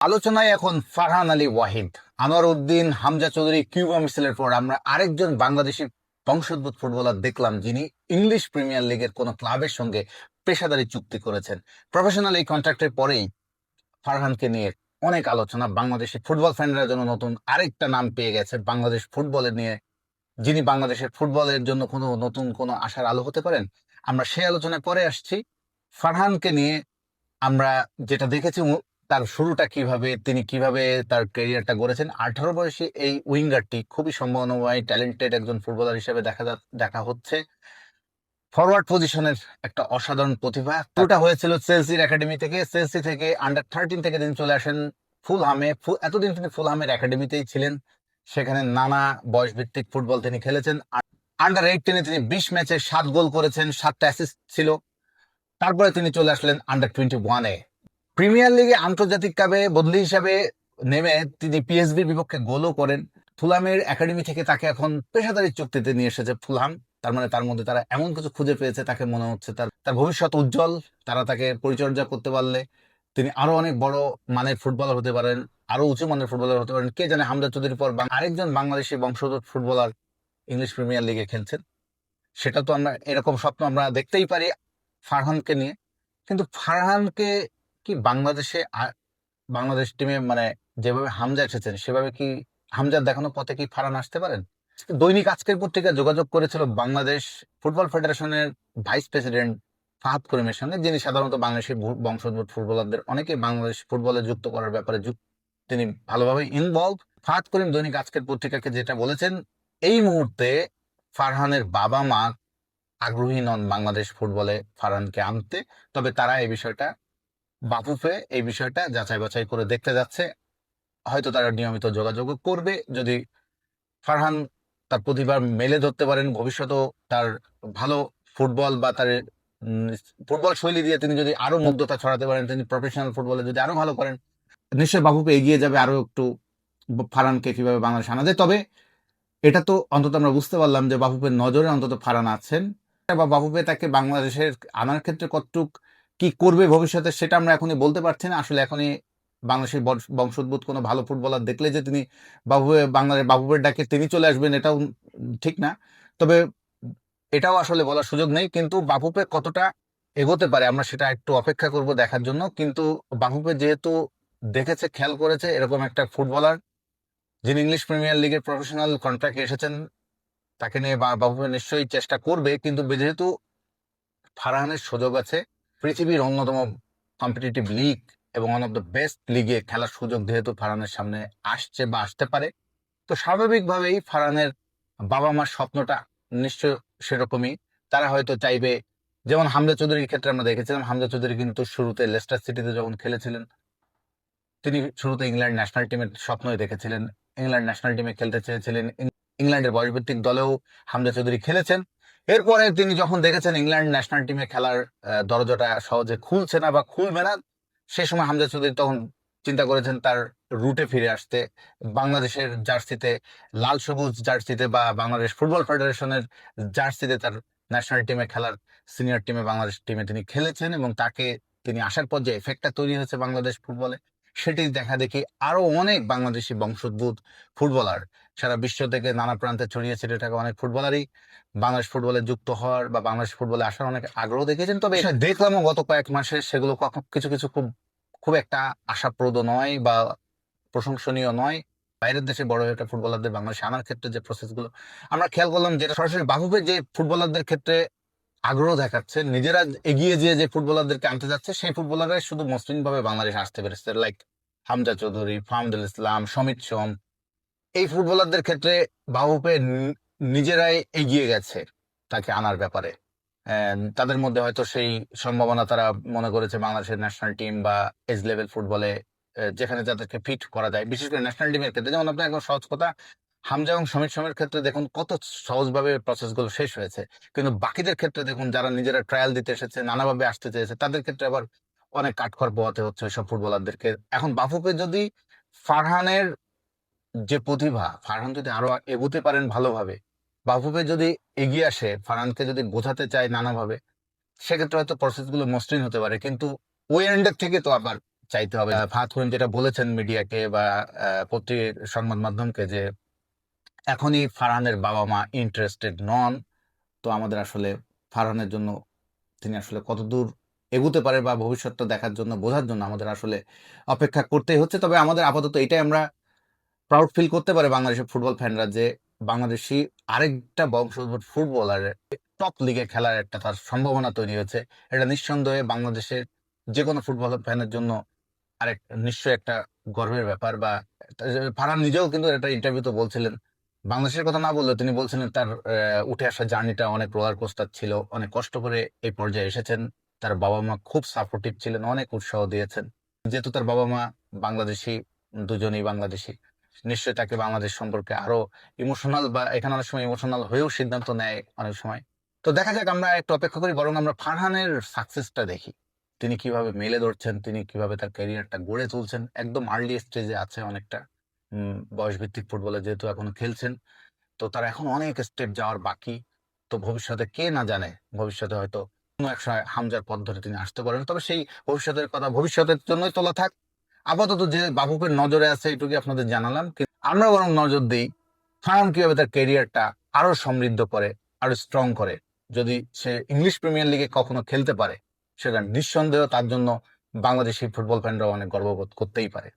আলোচনায় এখন ফারহান আলী ওয়াহিদ, আনোয়ার উদ্দিন, হামজা চৌধুরী কিউবা মিসেলের পর আমরা আরেকজন বাংলাদেশি বংশোদ্ভূত ফুটবলার দেখলাম যিনি ইংলিশ প্রিমিয়ার লিগের কোন ক্লাবের সঙ্গে পেশাদারি চুক্তি করেছেন। প্রফেশনাল এই কন্ট্রাক্টের পরেই ফারহানকে নিয়ে অনেক আলোচনা। বাংলাদেশি ফুটবল ফ্যানরা জন্য নতুন আরেকটা নাম পেয়ে গেছে বাংলাদেশ ফুটবলের নিয়ে। যিনি বাংলাদেশের ফুটবলের জন্য কোনো নতুন কোনো আশার আলো হতে পারেন, আমরা সেই আলোচনায় পরে আসছি। ফারহানকে নিয়ে আমরা যেটা দেখেছি তার শুরুটা কীভাবে তিনি কীভাবে তার ক্যারিয়ারটা গড়েছেন? আঠারো বয়সে এই উইঙ্গারটি খুবই সম্ভাবনাময় ট্যালেন্টেড একজন ফুটবলার হিসেবে দেখা দেখা হচ্ছে। ফরওয়ার্ড পজিশনের একটা অসাধারণ প্রতিভা। পুরোটা হয়েছিল চেলসির একাডেমি থেকে। চেলসি থেকে আন্ডার থার্টিন থেকে তিনি চলে আসেন ফুলহামে ফু- এতদিন তিনি ফুলহামের একাডেমিতেই ছিলেন। সেখানে নানা বয়স ভিত্তিক ফুটবল তিনি খেলেছেন। আন্ডার এইটিনে তিনি বিশ ম্যাচে সাত গোল করেছেন সাতটা অ্যাসিস্ট ছিল। তারপরে তিনি চলে আসলেন আন্ডার টোয়েন্টি ওয়ানে প্রিমিয়ার লিগে আন্তর্জাতিক কাপে বদলি হিসাবে নেমে তিনি পিএসবির বিপক্ষে গোলও করেন। ফুলামের একাডেমি থেকে তাকে এখন পেশাদারি চুক্তিতে নিয়ে এসেছে ফুলহাম। তার মানে তার মধ্যে তারা এমন কিছু খুঁজে পেয়েছে, তাকে মনে হচ্ছে তার তার ভবিষ্যৎ উজ্জ্বল, তারা তাকে পরিচর্যা করতে পারলে। তিনি আরও অনেক বড় মানের ফুটবলার হতে পারেন, আরও উঁচু মানের ফুটবলার হতে পারেন। কে জানে হামজা চৌধুরীর পর আরেকজন বাংলাদেশি বংশোদ্ভূত ফুটবলার ইংলিশ প্রিমিয়ার লিগে খেলছেন। সেটা তো আমরা, এরকম স্বপ্ন আমরা দেখতেই পারি ফারহানকে নিয়ে। কিন্তু ফারহানকে কি বাংলাদেশে বাংলাদেশ টিমে মানে যেভাবে হামজা এসেছেন, সেভাবে কি হামজার দেখানো পথে কি ফারহান আসতে পারেন? দৈনিক আজকের পত্রিকা যোগাযোগ করেছিল বাংলাদেশ ফুটবল ফেডারেশনের ভাইস প্রেসিডেন্ট ফাহাদ করিমের সঙ্গে যিনি সাধারণত বাংলাদেশের বংশোদ্ভূত ফুটবলারদের অনেকে বাংলাদেশ ফুটবলে যুক্ত করার ব্যাপারে তিনি ভালোভাবে ইনভলভ ফাহাদ করিম দৈনিক আজকের পত্রিকাকে যেটা বলেছেন, এই মুহূর্তে ফারহানের বাবা মা আগ্রহী নন বাংলাদেশ ফুটবলে ফারহানকে আনতে, তবে তারা এই বিষয়টা বাফুফে এই বিষয়টা যাচাই বাছাই করে দেখতে যাচ্ছে। হয়তো তারা নিয়মিত যোগাযোগ করবে। যদি ফারহান তার প্রতিভা মেলে ধরতে পারেন, ভবিষ্যতেও তার ভালো ফুটবল বা তার ফুটবল শৈলী দিয়ে তিনি যদি আরও মুগ্ধতা ছড়াতে পারেন, তিনি প্রফেশনাল ফুটবলে যদি আরও ভালো করেন, নিশ্চয়ই বাফুফে এগিয়ে যাবে আরও একটু ফারহানকে কীভাবে বাংলাদেশ আনা যায়। তবে এটা তো অন্তত আমরা বুঝতে পারলাম যে বাফুফের নজরে অন্তত ফারান আছেন। বা বাফুফে তাকে বাংলাদেশের আনার ক্ষেত্রে কতটুক কি করবে ভবিষ্যতে সেটা আমরা এখনই বলতে পারছি না। আসলে এখনই বাংলাদেশের বংশ- বংশোদ্ভূত কোনো ভালো ফুটবলার দেখলে যে তিনি বাবুয়ে, বাংলাদেশ বাবুবের ডাকে তিনি চলে আসবেন এটাও ঠিক না। তবে এটাও আসলে বলার সুযোগ নেই। কিন্তু বাফুপে কতটা এগোতে পারে আমরা সেটা একটু অপেক্ষা করব দেখার জন্য। কিন্তু বাফুপে যেহেতু দেখেছে, খেয়াল করেছে, এরকম একটা ফুটবলার যিনি ইংলিশ প্রিমিয়ার লিগের প্রফেশনাল কন্ট্রাক্টে এসেছেন, তাকে নিয়ে বা- বাফুপে নিশ্চয়ই চেষ্টা করবে। কিন্তু যেহেতু ফারহানের সুযোগ আছে পৃথিবীর অন্যতম কম্পিটিটিভ লিগ এবং ওয়ান অফ দ্য বেস্ট লিগে খেলার সুযোগ যেহেতু ফারহানের সামনে আসছে বা আসতে পারে, তো স্বাভাবিকভাবেই ফারহানের বাবা মার স্বপ্নটা নিশ্চয় সেরকমই। তারা হয়তো চাইবে, যেমন হামজা চৌধুরীর ক্ষেত্রে আমরা দেখেছিলাম, হামজা চৌধুরী কিন্তু শুরুতে লেস্টার সিটিতে যখন খেলেছিলেন, তিনি শুরুতে ইংল্যান্ড ন্যাশনাল টিমের স্বপ্নই দেখেছিলেন। ইংল্যান্ড ন্যাশনাল টিমে খেলতে চেয়েছিলেন। ইংল্যান্ডের বয়সভিত্তিক দলেও হামজা চৌধুরী খেলেছেন। এরপরে তিনি যখন দেখেছেন ইংল্যান্ড ন্যাশনাল টিমে খেলার দরজাটা সহজে খুলছে না বা খুলবে না, সে সময় হামজা চৌধুরী তখন চিন্তা করেছেন তার রুটে ফিরে আসতে। বাংলাদেশের জার্সিতে, লাল সবুজ জার্সিতে বা বাংলাদেশ ফুটবল ফেডারেশনের জার্সিতে তার ন্যাশনাল টিমে খেলার সিনিয়র টিমে বাংলাদেশ টিমে তিনি খেলেছেন এবং তাকে তিনি আসার পর যে এফেক্টটা তৈরি হয়েছে বাংলাদেশ ফুটবলে সেটি দেখা দেখি আরও অনেক বাংলাদেশি বংশোদ্ভূত ফুটবলার সারা বিশ্ব থেকে নানা প্রান্তে ছড়িয়ে ছিটে থাকা অনেক ফুটবলারই বাংলাদেশ ফুটবলে যুক্ত হওয়ার বা বাংলাদেশ ফুটবলে আসার অনেক আগ্রহ দেখেছেন তবে দেখলামও গত কয়েক মাসে সেগুলো কিছু কিছু খুব খুব একটা আশাপ্রদ নয় বা প্রশংসনীয় নয়। বাইরের দেশে বড় একটা ফুটবলারদের বাংলাদেশে আনার ক্ষেত্রে যে প্রসেসগুলো আমরা খেয়াল করলাম যেটা সরাসরি বাহুবে যে ফুটবলারদের ক্ষেত্রে আগ্রহ দেখাচ্ছে নিজেরা এগিয়ে যেয়ে যে ফুটবলারদেরকে আনতে যাচ্ছে সেই ফুটবলাররাই শুধু মসৃণ ভাবে বাংলাদেশে আসতে পেরেছে। লাইক হামজা চৌধুরী ফাহমদুল ইসলাম সমিত সোম এই ফুটবলারদের ক্ষেত্রে বাহুপে নিজেরাই এগিয়ে গেছে তাকে আনার ব্যাপারে। তাদের মধ্যে হয়তো সেই সম্ভাবনা তারা মনে করেছে বাংলাদেশের ন্যাশনাল টিম বা এজ লেভেল ফুটবলে যেখানে তাদেরকে ফিট করা যায়। বিশেষ করে ন্যাশনাল টিমের ক্ষেত্রে, যেমন আপনার একদম সহজ কথা, হামজা এবং সমিত সোমের ক্ষেত্রে দেখুন কত সহজভাবে প্রসেসগুলো শেষ হয়েছে। কিন্তু বাকিদের ক্ষেত্রে দেখুন, যারা নিজেরা ট্রায়াল দিতে এসেছে, নানাভাবে আসতে চেয়েছে, তাদের ক্ষেত্রে আবার অনেক কাঠখড় পোহাতে হচ্ছে ওইসব ফুটবলারদেরকে। এখন বাফুকে যদি ফারহানের যে প্রতিভা ফারহান যদি আরও এগোতে পারেন ভালোভাবে বাফুফে যদি এগিয়ে আসে, ফারহানকে যদি বোঝাতে চায় নানাভাবে, সেক্ষেত্রে হয়তো প্রসেসগুলো মসৃণ হতে পারে। কিন্তু ওই এন্ডের থেকে তো আবার চাইতে হবে। ফাহাদ করিম যেটা বলেছেন মিডিয়াকে বা পত্রিক সংবাদ মাধ্যমকে যে, এখনই ফারহানের বাবা মা ইন্টারেস্টেড নন, তো আমাদের আসলে ফারহানের জন্য তিনি আসলে কতদূর এগুতে পারে বা ভবিষ্যৎটা দেখার জন্য, বোঝার জন্য আমাদের আসলে অপেক্ষা করতেই হচ্ছে। তবে আমাদের আপাতত এটাই আমরা প্রাউড ফিল করতে পারে বাংলাদেশের ফুটবল ফ্যানরা যে বাংলাদেশি আরেকটা বংশোদ্ভূত ফুটবলারের টপ লিগে খেলার একটা তার সম্ভাবনা তৈরি হয়েছে। এটা নিঃসন্দেহে বাংলাদেশের যে কোনো ফুটবল ফ্যানের জন্য আরেক, নিশ্চয়ই একটা গর্বের ব্যাপার বা ফারহান নিজেও কিন্তু একটা ইন্টারভিউতে বলছিলেন, বাংলাদেশের কথা না বললেও তিনি বলছিলেন তার উঠে আসা জার্নিটা অনেক রোলার কোস্টার ছিল, অনেক কষ্ট করে এই পর্যায়ে এসেছেন, তার বাবা মা খুব সাপোর্টিভ ছিলেন, অনেক উৎসাহ দিয়েছেন। যেহেতু তার বাবা মা বাংলাদেশি, দুজনেই বাংলাদেশি নিশ্চয়ই তাকে বাংলাদেশ সম্পর্কে আরও ইমোশনাল বা এখানে অনেক সময় ইমোশনাল হয়েও সিদ্ধান্ত নেয় অনেক সময়। তো দেখা যাক, আমরা একটু অপেক্ষা করি, বরং আমরা ফারহানের সাকসেসটা দেখি। তিনি কীভাবে মেলে ধরছেন, তিনি কীভাবে তার ক্যারিয়ারটা গড়ে তুলছেন, একদম আর্লি স্টেজে আছে অনেকটা। বয়স ভিত্তিক ফুটবলে যেহেতু এখনও খেলছেন, তো তার এখন অনেক স্টেপ যাওয়ার বাকি। তো ভবিষ্যতে কে না জানে, ভবিষ্যতে হয়তো কোনো এক সময় হামজার পথ ধরে তিনি আসতে পারেন। তবে সেই ভবিষ্যতের কথা ভবিষ্যতের জন্যই তোলা থাক। আপাতত যে বাবুকের নজরে আছে এটুকু আপনাদের জানালাম। কিন্তু আমরা বরং নজর দিই ফার্ম কীভাবে তার কেরিয়ারটা আরও সমৃদ্ধ করে, আরও স্ট্রং করে। যদি সে ইংলিশ প্রিমিয়ার লিগে কখনো খেলতে পারে, সেটা নিঃসন্দেহ তার জন্য বাংলাদেশি ফুটবল ফ্যানরাও অনেক গর্ববোধ করতেই পারে।